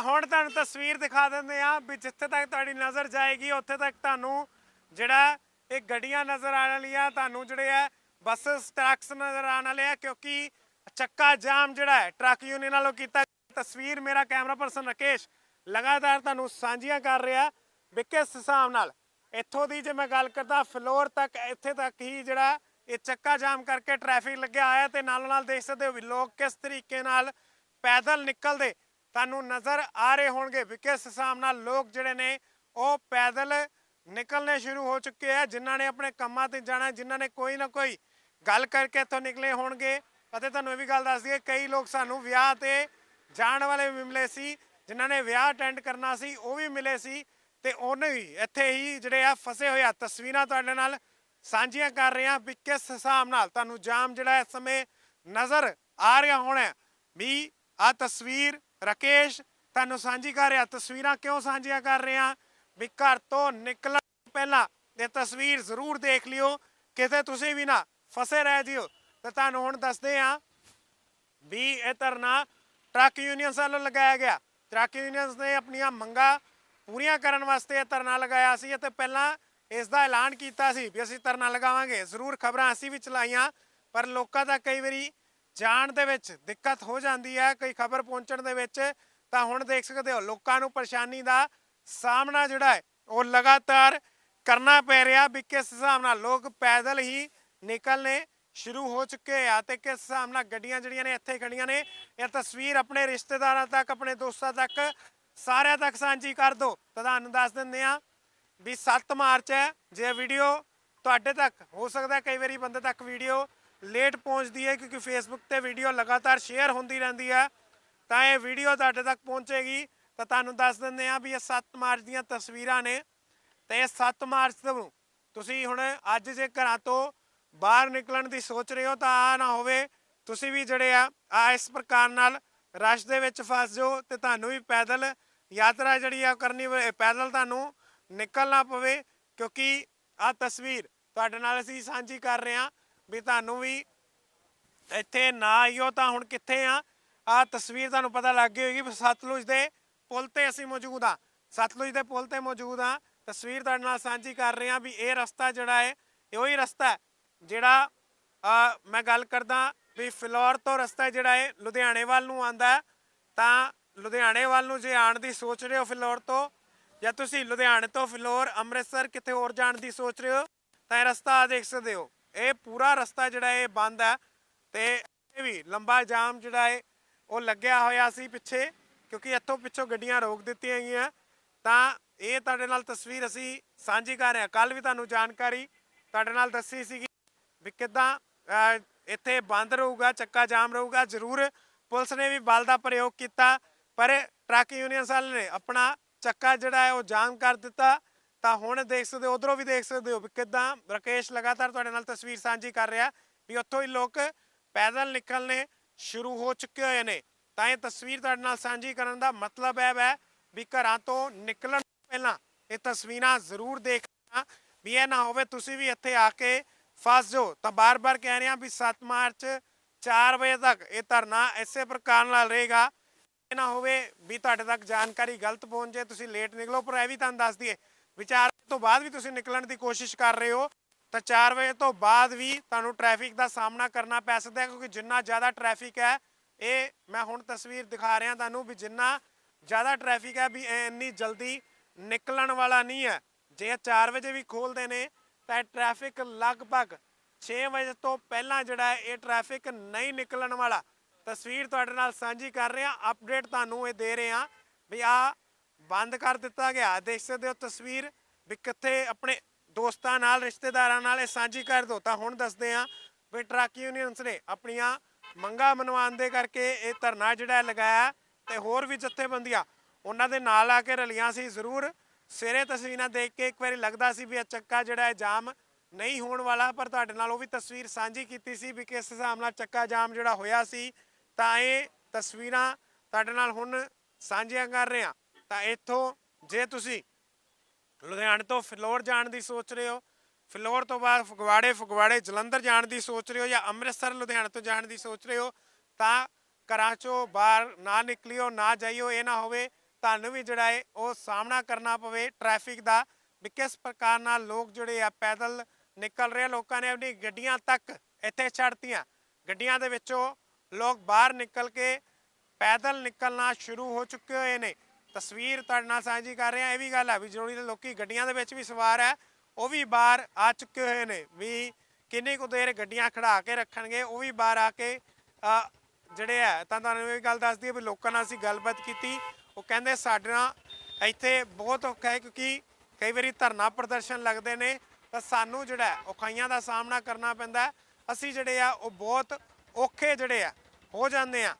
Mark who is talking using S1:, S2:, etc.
S1: ਹੁਣ ਤੁਹਾਨੂੰ ਤਸਵੀਰ ਦਿਖਾ ਦਿੰਦੇ ਆ ਵੀ ਜਿੱਥੇ ਤੱਕ ਤੁਹਾਡੀ ਨਜ਼ਰ ਜਾਏਗੀ, ਉੱਥੇ ਤੱਕ ਤੁਹਾਨੂੰ ਜਿਹੜਾ ਇਹ ਗੱਡੀਆਂ ਨਜ਼ਰ ਆਉਣ ਵਾਲੀਆਂ, ਤੁਹਾਨੂੰ ਜਿਹੜੇ ਆ ਬੱਸਸ ਟਰੱਕਸ ਨਜ਼ਰ ਆਉਣ ਵਾਲੇ ਆ, ਕਿਉਂਕਿ ਚੱਕਾ ਜਾਮ ਜਿਹੜਾ ਹੈ ਟਰੱਕ ਯੂਨੀਅਨ ਵੱਲੋਂ ਕੀਤਾ ਤਸਵੀਰ ਮੇਰਾ ਕੈਮਰਾ ਪਰਸਨ ਰਕੇਸ਼ ਲਗਾਤਾਰ ਤੁਹਾਨੂੰ ਸਾਂਝੀਆਂ ਕਰ ਰਿਹਾ। ਵੀ ਕਿਸ ਹਿਸਾਬ ਨਾਲ ਇੱਥੋਂ ਦੀ ਜੇ ਮੈਂ ਗੱਲ ਕਰਦਾ, ਫਲੋਰ ਤੱਕ, ਇੱਥੇ ਤੱਕ ਹੀ ਜਿਹੜਾ ਇਹ ਚੱਕਾ ਜਾਮ ਕਰਕੇ ਟ੍ਰੈਫਿਕ ਲੱਗਿਆ ਹੋਇਆ ਤੇ ਨਾਲੋਂ ਨਾਲ ਦੇਖ ਸਕਦੇ ਹੋ ਵੀ ਲੋਕ ਕਿਸ ਤਰੀਕੇ ਨਾਲ ਪੈਦਲ ਨਿਕਲਦੇ ਤੁਹਾਨੂੰ ਨਜ਼ਰ ਆ ਰਹੇ ਹੋਣਗੇ ਵੀ ਕਿਸ ਹਿਸਾਬ ਨਾਲ ਲੋਕ ਜਿਹੜੇ ਨੇ ਉਹ ਪੈਦਲ ਨਿਕਲਣੇ ਸ਼ੁਰੂ ਹੋ ਚੁੱਕੇ ਆ, ਜਿਨ੍ਹਾਂ ਨੇ ਆਪਣੇ ਕੰਮਾਂ ਤੇ ਜਾਣਾ, ਜਿਨ੍ਹਾਂ ਨੇ ਕੋਈ ਨਾ ਕੋਈ ਗੱਲ ਕਰਕੇ ਇੱਥੋਂ ਨਿਕਲੇ ਹੋਣਗੇ। ਅਤੇ ਤੁਹਾਨੂੰ ਇਹ ਵੀ ਗੱਲ ਦੱਸ ਦਈਏ, ਕਈ ਲੋਕ ਸਾਨੂੰ ਵਿਆਹ ਤੇ ਜਾਣ ਵਾਲੇ ਵੀ ਮਿਲੇ ਸੀ, ਜਿਨ੍ਹਾਂ ਨੇ ਵਿਆਹ ਅਟੈਂਡ ਕਰਨਾ ਸੀ, ਉਹ ਵੀ ਮਿਲੇ ਸੀ। ਤੇ ਉਹਨੇ ਵੀ ਇੱਥੇ ਹੀ ਜਿਹੜੇ ਆ ਫਸੇ ਹੋਏ ਆ। ਤਸਵੀਰਾਂ ਤੁਹਾਡੇ ਨਾਲ ਸਾਂਝੀਆਂ ਕਰ ਰਹੇ ਆ ਵੀ ਕਿਸ ਹਿਸਾਬ ਨਾਲ ਤੁਹਾਨੂੰ ਜਾਮ ਜਿਹੜਾ ਇਸ ਸਮੇਂ ਨਜ਼ਰ ਆ ਰਿਹਾ ਹੋਣਾ ਵੀ ਆ ਤਸਵੀਰ ਰਾਕੇਸ਼, ਤੁਹਾਨੂੰ ਸਾਂਝੀ ਕਰ ਰਿਹਾ, ਤਸਵੀਰਾਂ ਕਿਉਂ ਸਾਂਝੀਆਂ ਕਰ ਰਿਹਾ ਵੀ ਘਰ ਤੋਂ ਨਿਕਲਣ ਪਹਿਲਾਂ ਇਹ ਤਸਵੀਰ ਜ਼ਰੂਰ ਦੇਖ ਲਿਓ, ਕਿਤੇ ਤੁਸੀਂ ਵੀ ਨਾ ਫਸੇ ਰਹਿ ਜਿਓ। ਤੇ ਤੁਹਾਨੂੰ ਹੁਣ ਦੱਸਦੇ ਆ ਵੀ ਇਹ ਧਰਨਾ ਟਰੱਕ ਯੂਨੀਅਨਸ ਵੱਲੋਂ ਲਗਾਇਆ ਗਿਆ। ਟਰੱਕ ਯੂਨੀਅਨਸ ਨੇ ਆਪਣੀਆਂ ਮੰਗਾਂ ਪੂਰੀਆਂ ਕਰਨ ਵਾਸਤੇ ਇਹ ਧਰਨਾ ਲਗਾਇਆ ਸੀ ਅਤੇ ਪਹਿਲਾਂ ਇਸ ਦਾ ਐਲਾਨ ਕੀਤਾ ਸੀ ਵੀ ਅਸੀਂ ਧਰਨਾ ਲਗਾਵਾਂਗੇ। ਜ਼ਰੂਰ ਖਬਰਾਂ ਅਸੀਂ ਵੀ ਚਲਾਈਆਂ, ਪਰ ਲੋਕਾਂ ਦਾ ਕਈ ਵਾਰੀ ਜਾਣ ਦੇ ਵਿੱਚ ਦਿੱਕਤ ਹੋ ਜਾਂਦੀ ਹੈ, ਕੋਈ ਖਬਰ ਪਹੁੰਚਣ ਦੇ ਵਿੱਚ, ਤਾਂ ਹੁਣ ਦੇਖ ਸਕਦੇ ਹੋ, ਲੋਕਾਂ ਨੂੰ ਪਰੇਸ਼ਾਨੀ ਦਾ ਸਾਹਮਣਾ ਜਿਹੜਾ ਹੈ, ਉਹ ਲਗਾਤਾਰ ਕਰਨਾ ਪੈ ਰਿਹਾ ਵੀ ਕਿਸ ਹਿਸਾਬ ਨਾਲ ਲੋਕ ਪੈਦਲ ਹੀ ਨਿਕਲਨੇ ਸ਼ੁਰੂ ਹੋ ਚੁੱਕੇ ਆ ਤੇ ਕਿਸ ਹਿਸਾਬ ਨਾਲ ਗੱਡੀਆਂ ਜਿਹੜੀਆਂ ਨੇ ਇੱਥੇ ਖੜੀਆਂ ਨੇ, ਇਹ ਤਸਵੀਰ ਆਪਣੇ ਰਿਸ਼ਤੇਦਾਰਾਂ ਤੱਕ, ਆਪਣੇ ਦੋਸਤਾਂ ਤੱਕ ਸਾਰਿਆਂ ਤੱਕ ਸਾਂਝੀ ਕਰ ਦਿਓ। ਤਾਂ ਤੁਹਾਨੂੰ ਦੱਸ ਦਿੰਦੇ ਆ ਵੀ 7 ਮਾਰਚ ਹੈ, ਜੇ ਵੀਡੀਓ ਤੁਹਾਡੇ ਤੱਕ, ਹੋ ਸਕਦਾ ਕਈ ਵਾਰੀ ਬੰਦੇ ਤੱਕ ਵੀਡੀਓ ਲੇਟ ਪਹੁੰਚਦੀ ਹੈ ਕਿਉਂਕਿ ਫੇਸਬੁੱਕ ਤੇ ਵੀਡੀਓ ਲਗਾਤਾਰ ਸ਼ੇਅਰ ਹੁੰਦੀ ਰਹਿੰਦੀ ਹੈ। ਤਾਂ ਇਹ ਵੀਡੀਓ ਤੁਹਾਡੇ ਤੱਕ ਪਹੁੰਚੇਗੀ। ਤਾਂ ਤੁਹਾਨੂੰ ਦੱਸ ਦਿੰਦੇ ਆ ਵੀ ਇਹ 7 ਮਾਰਚ ਦੀਆਂ ਤਸਵੀਰਾਂ ਨੇ। ਤੇ ਇਹ 7 ਮਾਰਚ ਨੂੰ ਤੁਸੀਂ ਹੁਣ ਅੱਜ ਜੇ ਘਰਾਂ ਤੋਂ ਬਾਹਰ ਨਿਕਲਣ ਦੀ ਸੋਚ ਰਹੇ ਹੋ ਤਾਂ ਆ ਨਾ ਹੋਵੇ। ਤੁਸੀਂ ਵੀ ਜਿਹੜੇ ਆ ਆ ਇਸ ਪ੍ਰਕਾਰ ਨਾਲ ਰਸ਼ ਦੇ ਵਿੱਚ ਫਸ ਜਾਓ ਤੇ ਤੁਹਾਨੂੰ ਵੀ ਪੈਦਲ ਯਾਤਰਾ ਜਿਹੜੀ ਆ ਕਰਨੀ ਪਵੇ- ਪੈਦਲ ਤੁਹਾਨੂੰ ਨਿਕਲਣਾ ਪਵੇ। ਕਿਉਂਕਿ ਆ ਤਸਵੀਰ ਤੁਹਾਡੇ ਨਾਲ ਅਸੀਂ ਸਾਂਝੀ ਕਰ ਰਹੇ ਹਾਂ। ਵੀ ਤੁਹਾਨੂੰ ਵੀ ਇੱਥੇ ਨਾ ਆਈਓ ਤਾਂ ਹੁਣ ਕਿੱਥੇ ਆ? ਆ ਤਸਵੀਰ ਤੁਹਾਨੂੰ ਪਤਾ ਲੱਗ ਗਈ ਹੋਏਗੀ ਵੀ ਸਤਲੁਜ ਦੇ ਪੁਲ ਤੇ ਅਸੀਂ ਮੌਜੂਦ ਆ ਸਤਲੁਜ ਦੇ ਪੁਲ ਤੇ ਮੌਜੂਦ ਆ ਤਸਵੀਰ ਤੁਹਾਡੇ ਨਾਲ ਸਾਂਝੀ ਕਰ ਰਹੇ ਆ ਵੀ ਇਹ ਰਸਤਾ ਜਿਹੜਾ ਹੈ, ਇਹ ਉਹੀ ਰਸਤਾ ਜਿਹੜਾ ਮੈਂ ਗੱਲ ਕਰਦਾ ਵੀ ਫਿਲੌਰ ਤੋਂ ਰਸਤਾ ਜਿਹੜਾ ਹੈ ਲੁਧਿਆਣੇ ਵੱਲ ਨੂੰ ਆਂਦਾ ਤਾਂ ਲੁਧਿਆਣੇ ਵੱਲ ਨੂੰ ਜੇ ਆਣ ਦੀ ਸੋਚ ਰਹੇ ਹੋ ਫਿਲੌਰ ਤੋਂ ਜਾਂ ਤੁਸੀਂ ਲੁਧਿਆਣੇ ਤੋਂ ਫਿਲੌਰ ਅੰਮ੍ਰਿਤਸਰ ਕਿਤੇ ਹੋਰ ਜਾਣ ਦੀ ਸੋਚ ਰਹੇ ਹੋ, ਤਾਂ ਇਹ ਰਸਤਾ ਦੇਖ ਸਕਦੇ ਹੋ। ਇਹ ਪੂਰਾ ਰਸਤਾ ਜਿਹੜਾ ਇਹ ਬੰਦ ਹੈ ਤੇ ਇਹ ਵੀ ਲੰਬਾ ਜਾਮ ਜਿਹੜਾ ਹੈ ਉਹ ਲੱਗਿਆ ਹੋਇਆ ਸੀ ਪਿੱਛੇ, ਕਿਉਂਕਿ ਇੱਥੋਂ ਪਿੱਛੋਂ ਗੱਡੀਆਂ ਰੋਕ ਦਿੱਤੀਆਂ ਗਈਆਂ। ਤਾਂ ਇਹ ਤੁਹਾਡੇ ਨਾਲ ਤਸਵੀਰ ਅਸੀਂ ਸਾਂਝੀ ਕਰ ਰਹੇ ਹਾਂ। ਕੱਲ ਵੀ ਤੁਹਾਨੂੰ ਜਾਣਕਾਰੀ ਤੁਹਾਡੇ ਨਾਲ ਦੱਸੀ ਸੀਗੀ ਵੀ ਕਿਦਾਂ ਇੱਥੇ ਬੰਦ ਰਹੂਗਾ, ਚੱਕਾ ਜਾਮ ਰਹੂਗਾ। ਜ਼ਰੂਰ ਪੁਲਿਸ ਨੇ ਵੀ ਬਲ ਦਾ ਪ੍ਰਯੋਗ ਕੀਤਾ, ਪਰ ਟਰੱਕ ਯੂਨੀਅਨ ਵਾਲੇ ਨੇ ਆਪਣਾ ਚੱਕਾ ਜਿਹੜਾ ਹੈ ਉਹ ਜਾਮ ਕਰ ਦਿੱਤਾ। ਤਾਂ ਹੁਣ ਦੇਖ ਸਕਦੇ ਹੋ, ਉਧਰੋਂ ਵੀ ਦੇਖ ਸਕਦੇ ਹੋ ਵੀ ਕਿਦਾਂ ਰਕੇਸ਼ ਲਗਾਤਾਰ ਤੁਹਾਡੇ ਨਾਲ ਤਸਵੀਰ ਸਾਂਝੀ ਕਰ ਰਿਹਾ ਵੀ ਉੱਥੋਂ ਹੀ ਲੋਕ ਪੈਦਲ ਨਿਕਲਨੇ ਸ਼ੁਰੂ ਹੋ ਚੁੱਕੇ ਹੋਏ ਨੇ। ਤਾਂ ਇਹ ਤਸਵੀਰ ਤੁਹਾਡੇ ਨਾਲ ਸਾਂਝੀ ਕਰਨ ਦਾ ਮਤਲਬ ਹੈ ਵੈ ਵੀ ਘਰਾਂ ਤੋਂ ਨਿਕਲਣ ਪਹਿਲਾਂ ਇਹ ਤਸਵੀਰਾਂ ਜ਼ਰੂਰ ਦੇਖਣਾ, ਵੀ ਇਹ ਨਾ ਹੋਵੇ ਤੁਸੀਂ ਵੀ ਇੱਥੇ ਆ ਕੇ ਫਸ ਜਾਓ। ਤਾਂ ਬਾਰ-ਬਾਰ ਕਹਿ ਰਹੇ ਹਾਂ ਵੀ 7 ਮਾਰਚ 4 ਵਜੇ ਤੱਕ ਇਹ ਧਰਨਾ ਇਸੇ ਪ੍ਰਕਾਰ ਨਾਲ ਰਹੇਗਾ। ਇਹ ਨਾ ਹੋਵੇ ਵੀ ਤੁਹਾਡੇ ਤੱਕ ਜਾਣਕਾਰੀ ਗਲਤ ਪਹੁੰਚ ਜਾਏ ਤੁਸੀਂ ਲੇਟ ਨਿਕਲੋ, ਪਰ ਇਹ ਵੀ ਤੁਹਾਨੂੰ ਦੱਸ ਦਈਏ ਵਿਚਾਰ ਤੋਂ ਬਾਅਦ ਵੀ ਤੁਸੀਂ ਨਿਕਲਣ ਦੀ ਕੋਸ਼ਿਸ਼ ਕਰ ਰਹੇ ਹੋ, ਤਾਂ 4 ਵਜੇ ਤੋਂ ਬਾਅਦ ਵੀ ਤੁਹਾਨੂੰ ਟ੍ਰੈਫਿਕ ਦਾ ਸਾਹਮਣਾ ਕਰਨਾ ਪੈ ਸਕਦਾ ਹੈ, ਕਿਉਂਕਿ ਜਿੰਨਾ ਜ਼ਿਆਦਾ ਟ੍ਰੈਫਿਕ ਹੈ, ਇਹ ਮੈਂ ਹੁਣ ਤਸਵੀਰ ਦਿਖਾ ਰਿਹਾ ਤੁਹਾਨੂੰ ਵੀ ਜਿੰਨਾ ਜ਼ਿਆਦਾ ਟ੍ਰੈਫਿਕ ਹੈ ਵੀ ਇਹ ਇੰਨੀ ਜਲਦੀ ਨਿਕਲਣ ਵਾਲਾ ਨਹੀਂ ਹੈ। ਜੇ 4 ਵਜੇ ਵੀ ਖੋਲਦੇ ਨੇ, ਤਾਂ ਇਹ ਟ੍ਰੈਫਿਕ ਲਗਭਗ 6 ਵਜੇ ਤੋਂ ਪਹਿਲਾਂ ਜਿਹੜਾ ਇਹ ਟ੍ਰੈਫਿਕ ਨਹੀਂ ਨਿਕਲਣ ਵਾਲਾ। ਤਸਵੀਰ ਤੁਹਾਡੇ ਨਾਲ ਸਾਂਝੀ ਕਰ ਰਹੇ ਹਾਂ ਅਪਡੇਟ ਤੁਹਾਨੂੰ ਇਹ ਦੇ ਰਹੇ ਹਾਂ ਵੀ ਆ ਬੰਦ ਕਰ ਦਿੱਤਾ ਗਿਆ। ਦੇਖ ਸਕਦੇ ਹੋ ਤਸਵੀਰ ਵੀ ਕਿੱਥੇ ਆਪਣੇ ਦੋਸਤਾਂ ਨਾਲ, ਰਿਸ਼ਤੇਦਾਰਾਂ ਨਾਲ ਇਹ ਸਾਂਝੀ ਕਰ ਦੋ। ਤਾਂ ਹੁਣ ਦੱਸਦੇ ਹਾਂ ਵੀ ਟਰੱਕ ਯੂਨੀਅਨਸ ਨੇ ਆਪਣੀਆਂ ਮੰਗਾਂ ਮਨਵਾਉਣ ਦੇ ਕਰਕੇ ਇਹ ਧਰਨਾ ਜਿਹੜਾ ਲਗਾਇਆ ਤੇ ਹੋਰ ਵੀ ਜਥੇਬੰਦੀਆਂ ਉਹਨਾਂ ਦੇ ਨਾਲ ਆ ਕੇ ਰਲੀਆਂ ਸੀ। ਜ਼ਰੂਰ ਸਵੇਰੇ ਤਸਵੀਰਾਂ ਦੇਖ ਕੇ ਇੱਕ ਵਾਰੀ ਲੱਗਦਾ ਸੀ ਵੀ ਇਹ ਚੱਕਾ ਜਿਹੜਾ ਹੈ ਜਾਮ ਨਹੀਂ ਹੋਣ ਵਾਲਾ, ਪਰ ਤੁਹਾਡੇ ਨਾਲ ਉਹ ਵੀ ਤਸਵੀਰ ਸਾਂਝੀ ਕੀਤੀ ਸੀ ਵੀ ਕਿਸ ਹਿਸਾਬ ਨਾਲ ਚੱਕਾ ਜਾਮ ਜਿਹੜਾ ਹੋਇਆ ਸੀ। ਤਾਂ ਇਹ ਤਸਵੀਰਾਂ ਤੁਹਾਡੇ ਨਾਲ ਹੁਣ ਸਾਂਝੀਆਂ ਕਰ ਰਹੇ ਹਾਂ। ਤਾਂ ਇੱਥੋਂ ਜੇ ਤੁਸੀਂ ਲੁਧਿਆਣੇ ਤੋਂ ਫਿਲੌਰ ਜਾਣ ਦੀ ਸੋਚ ਰਹੇ ਹੋ, ਫਿਲੌਰ ਤੋਂ ਬਾਅਦ ਫਗਵਾੜੇ ਫਗਵਾੜੇ, ਜਲੰਧਰ ਜਾਣ ਦੀ ਸੋਚ ਰਹੇ ਹੋ ਜਾਂ ਅੰਮ੍ਰਿਤਸਰ, ਲੁਧਿਆਣੇ ਤੋਂ ਜਾਣ ਦੀ ਸੋਚ ਰਹੇ ਹੋ, ਤਾਂ ਘਰਾਂ ਚੋਂ ਬਾਹਰ ਨਾ ਨਿਕਲਿਓ, ਨਾ ਜਾਈਓ, ਇਹ ਨਾ ਹੋਵੇ, ਤੁਹਾਨੂੰ ਵੀ ਜਿਹੜਾ ਹੈ ਉਹ ਸਾਹਮਣਾ ਕਰਨਾ ਪਵੇ ਟ੍ਰੈਫਿਕ ਦਾ, ਵੀ ਕਿਸ ਪ੍ਰਕਾਰ ਨਾਲ ਲੋਕ ਜਿਹੜੇ ਆ ਪੈਦਲ ਨਿਕਲ ਰਹੇ ਆ। ਲੋਕਾਂ ਨੇ ਆਪਣੀ ਗੱਡੀਆਂ ਤੱਕ ਇੱਥੇ ਛੱਡਤੀਆਂ ਗੱਡੀਆਂ ਦੇ ਵਿੱਚੋਂ ਲੋਕ ਬਾਹਰ ਨਿਕਲ ਕੇ ਪੈਦਲ ਨਿਕਲਣਾ ਸ਼ੁਰੂ ਹੋ ਚੁੱਕੇ ਹੋਏ ਨੇ ਤਸਵੀਰ ਤੁਹਾਡੇ ਨਾਲ ਸਾਂਝੀ ਕਰ ਰਹੇ ਆ ਇਹ ਵੀ ਗੱਲ ਹੈ ਵੀ ਜਿਹੜੀ ਲੋਕੀ ਗੱਡੀਆਂ ਦੇ ਵਿੱਚ ਵੀ ਸਵਾਰ ਹੈ, ਉਹ ਵੀ ਬਾਹਰ ਆ ਚੁੱਕੇ ਹੋਏ ਨੇ, ਵੀ ਕਿੰਨੀ ਕੁ ਦੇਰ ਗੱਡੀਆਂ ਖੜਾ ਕੇ ਰੱਖਣਗੇ, ਉਹ ਵੀ ਬਾਹਰ ਆ ਕੇ ਜਿਹੜੇ ਆ ਤਾਂ ਤੁਹਾਨੂੰ ਇਹ ਗੱਲ ਦੱਸਦੀ ਹੈ ਵੀ ਲੋਕਾਂ ਨਾਲ ਅਸੀਂ ਗੱਲਬਾਤ ਕੀਤੀ, ਉਹ ਕਹਿੰਦੇ ਸਾਡੇ ਨਾਲ ਇੱਥੇ ਬਹੁਤ ਔਖਾ ਹੈ ਕਿਉਂਕਿ ਕਈ ਵਾਰੀ ਧਰਨਾ ਪ੍ਰਦਰਸ਼ਨ ਲੱਗਦੇ ਨੇ, ਤਾਂ ਸਾਨੂੰ ਜਿਹੜਾ ਔਖਾਈਆਂ ਦਾ ਸਾਹਮਣਾ ਕਰਨਾ ਪੈਂਦਾ ਅਸੀਂ ਜਿਹੜੇ ਆ, ਉਹ ਬਹੁਤ ਔਖੇ ਜਿਹੜੇ ਆ, ਹੋ ਜਾਂਦੇ ਆ